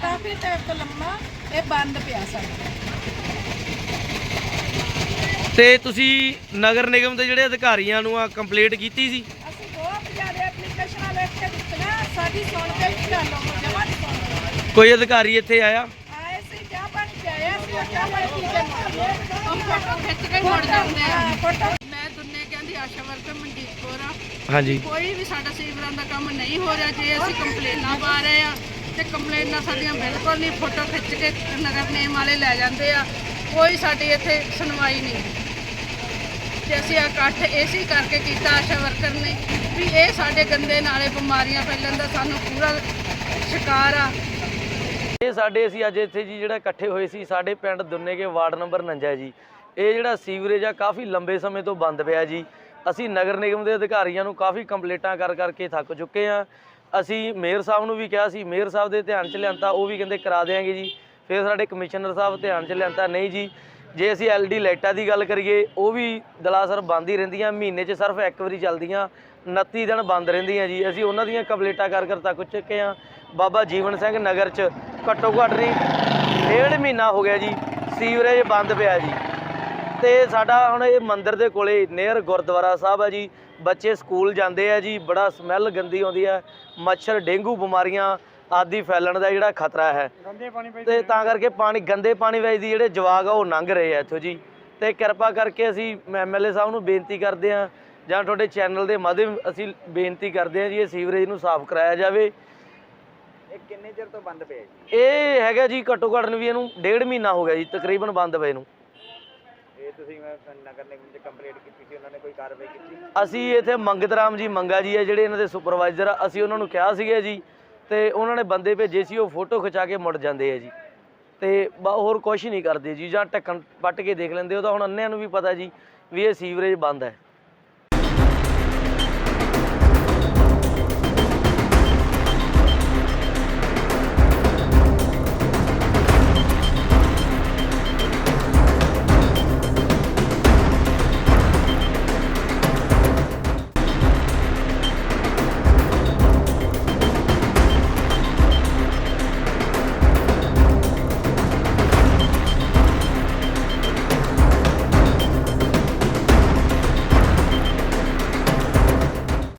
ਕਾਫੀ time ਤੋਂ ਲੰਮਾ ਇਹ ਬੰਦ ਪਿਆ ਸਾਡਾ। ਤੇ ਤੁਸੀਂ ਨਗਰ ਨਿਗਮ ਦੇ ਜਿਹੜੇ ਅਧਿਕਾਰੀਆਂ ਨੂੰ ਆ ਕੰਪਲੀਟ ਕੀਤੀ ਸੀ? ਅਸੀਂ ਬਹੁਤ ਜ਼ਿਆਦਾ ਐਪਲੀਕੇਸ਼ਨਾਂ ਲਿਖ ਕੇ ਦਿੱਤੀਆਂ। ਸਾਡੀ ਸੁਣਦੇ ਹੀ ਨਹੀਂ ਗੱਲ ਉਹ ਜਮਾ ਨਹੀਂ ਸੁਣਦੇ ਕੋਈ ਅਧਿਕਾਰੀ ਇੱਥੇ ਆਇਆ? ਆਏ ਸੀ ਚਾਹ ਪਾਣੀ ਪਿਆਇਆ ਸੀ ਪਾਣੀ ਪੀ ਕੇ ਉਹ ਫੋਟੋ ਖਿੱਚ ਕੇ ਮੁੜ ਜਾਂਦੇ ਆ। ਹਾਂ, ਫੋਟੋ ਆਸ਼ਾ ਵਰਕਰ ਮਨਜੀਤ ਕੌਰ ਆ। ਹਾਂਜੀ। ਕੋਈ ਵੀ ਸਾਡਾ ਸੀਵਰਾਂ ਦਾ ਕੰਮ ਨਹੀਂ ਹੋ ਰਿਹਾ ਜੇ ਅਸੀਂ ਕੰਪਲੇਨਾਂ ਪਾ ਰਹੇ ਆ ਤੇ ਕੰਪਲੇਨਾਂ ਸਾਡੀਆਂ ਬਿਲਕੁਲ ਨਹੀਂ ਫੋਟੋ ਖਿੱਚ ਕੇ ਨਗਰ ਨੇਮ ਵਾਲੇ ਲੈ ਜਾਂਦੇ ਆ। ਕੋਈ ਸਾਡੀ ਇੱਥੇ ਸੁਣਵਾਈ ਨਹੀਂ। ਤੇ ਅਸੀਂ ਇਕੱਠ ਇਸੇ ਕਰਕੇ ਕੀਤਾ ਆਸ਼ਾ ਵਰਕਰ ਨੇ ਵੀ ਇਹ ਸਾਡੇ ਗੰਦੇ ਨਾਲੇ ਬਿਮਾਰੀਆਂ ਫੈਲਣ ਦਾ ਸਾਨੂੰ ਪੂਰਾ ਸ਼ਿਕਾਰ ਆ। ਇਹ ਸਾਡੇ ਅਸੀਂ ਅੱਜ ਇੱਥੇ ਜੀ ਜਿਹੜਾ ਇਕੱਠੇ ਹੋਏ ਸੀ ਸਾਡੇ ਪਿੰਡ ਦੁੰਨੇਕੇ ਵਾਰਡ ਨੰਬਰ 49 ਜੀ। ਇਹ ਜਿਹੜਾ ਸੀਵਰੇਜ ਆ ਕਾਫੀ ਲੰਬੇ ਸਮੇਂ ਤੋਂ ਬੰਦ ਪਿਆ ਜੀ। ਅਸੀਂ ਨਗਰ ਨਿਗਮ ਦੇ ਅਧਿਕਾਰੀਆਂ ਨੂੰ ਕਾਫੀ ਕੰਪਲੇਂਟਾਂ ਕਰ ਕਰਕੇ ਥੱਕ ਚੁੱਕੇ ਆ ਅਸੀਂ ਮੇਅਰ ਸਾਹਿਬ ਨੂੰ ਵੀ ਕਿਹਾ ਸੀ, ਮੇਅਰ ਸਾਹਿਬ ਦੇ ਧਿਆਨ 'ਚ ਲਿਆਂਤਾ, ਉਹ ਵੀ ਕਹਿੰਦੇ ਕਰਾ ਦੇਾਂਗੇ ਜੀ। ਫਿਰ ਸਾਡੇ ਕਮਿਸ਼ਨਰ ਸਾਹਿਬ ਧਿਆਨ 'ਚ ਲਿਆਂਤਾ, ਨਹੀਂ ਜੀ, ਜੇ ਅਸੀਂ ਐਲਡੀ ਲਾਈਟਾਂ ਦੀ ਗੱਲ ਕਰੀਏ, ਉਹ ਵੀ ਦਲਾਸਰ ਬੰਦ ਹੀ ਰਹਿੰਦੀਆਂ, ਮਹੀਨੇ 'ਚ ਸਿਰਫ ਇੱਕ ਵਾਰੀ ਚੱਲਦੀਆਂ 29 ਦਿਨ ਬੰਦ ਰਹਿੰਦੀਆਂ ਜੀ। ਅਸੀਂ ਉਹਨਾਂ ਦੀਆਂ ਕੰਪਲੇਂਟਾਂ ਕਰ ਕਰ ਤੱਕ ਚੁੱਕੇ ਆ ਬਾਬਾ ਜੀਵਨ ਸਿੰਘ ਨਗਰ 'ਚ ਘੱਟੋ ਘੱਟ ਨਹੀਂ, ਡੇਢ ਮਹੀਨਾ ਹੋ ਗਿਆ ਜੀ, ਸੀਵਰੇਜ ਬੰਦ ਪਿਆ ਜੀ। ਤੇ ਸਾਡਾ ਹੁਣ ਇਹ ਮੰਦਿਰ ਦੇ ਕੋਲੇ ਨੇਅਰ ਗੁਰਦੁਆਰਾ ਸਾਹਿਬ ਆ ਜੀ। ਬੱਚੇ ਸਕੂਲ ਜਾਂਦੇ ਆ ਜੀ ਬੜਾ ਸਮੈਲ ਗੰਦੀ ਆਉਂਦੀ ਹੈ ਮੱਛਰ ਡੇਂਗੂ ਬਿਮਾਰੀਆਂ ਆਦਿ ਫੈਲਣ ਦਾ ਜਿਹੜਾ ਖਤਰਾ ਹੈ। ਤੇ ਤਾਂ ਕਰਕੇ ਪਾਣੀ ਗੰਦੇ ਪਾਣੀ ਵਿੱਚ ਦੀ ਜਿਹੜੇ ਜਵਾਗ ਆ ਉਹ ਲੰਘ ਰਹੇ ਆ ਇੱਥੋਂ ਜੀ। ਤੇ ਕਿਰਪਾ ਕਰਕੇ ਅਸੀਂ ਐਮਐਲਏ ਸਾਹਿਬ ਨੂੰ ਬੇਨਤੀ ਕਰਦੇ ਆ ਜਾਂ ਤੁਹਾਡੇ ਚੈਨਲ ਦੇ ਮਾਧਿਅਮ ਅਸੀਂ ਬੇਨਤੀ ਕਰਦੇ ਆ ਜੀ ਇਹ ਸੀਵਰੇਜ ਨੂੰ ਸਾਫ਼ ਕਰਾਇਆ ਜਾਵੇ। ਇਹ ਕਿੰਨੇ ਚਿਰ ਤੋਂ ਬੰਦ ਪਿਆ ਜੀ? ਇਹ ਹੈਗਾ ਜੀ ਘੱਟੋ ਘੱਟ ਨੂੰ ਵੀ ਇਹਨੂੰ ਡੇਢ ਮਹੀਨਾ ਹੋ ਗਿਆ ਜੀ ਤਕਰੀਬਨ ਬੰਦ ਪਏ ਨੂੰ। ਤੁਸੀਂ ਨਗਰ ਨਿਗਮ ਚ ਕੰਪਲੀਟ ਕੀਤੀ ਸੀ, ਉਹਨਾਂ ਨੇ ਕੋਈ ਕਾਰਵਾਈ ਕੀਤੀ? ਅਸੀਂ ਇੱਥੇ ਮੰਗਤ ਰਾਮ ਜੀ ਮੰਗਾ ਜੀ ਹੈ ਜਿਹੜੇ ਇਹਨਾਂ ਦੇ ਸੁਪਰਵਾਈਜ਼ਰ ਆ, ਅਸੀਂ ਉਹਨਾਂ ਨੂੰ ਕਿਹਾ ਸੀਗਾ ਜੀ, ਤੇ ਉਹਨਾਂ ਨੇ ਬੰਦੇ ਭੇਜੇ ਸੀ, ਉਹ ਫੋਟੋ ਖਿਚਾ ਕੇ ਮੁੜ ਜਾਂਦੇ ਆ ਜੀ। ਤੇ ਬ- ਹੋਰ ਕੁਝ ਨਹੀਂ ਕਰਦੇ ਜੀ, ਜਾਂ ਢੱਕਣ ਪੱਟ ਕੇ ਦੇਖ ਲੈਂਦੇ, ਉਹ ਤਾਂ ਹੁਣ ਅੰਨਿਆਂ ਨੂੰ ਵੀ ਪਤਾ ਜੀ, ਵੀ ਇਹ ਸੀਵਰੇਜ ਬੰਦ ਹੈ।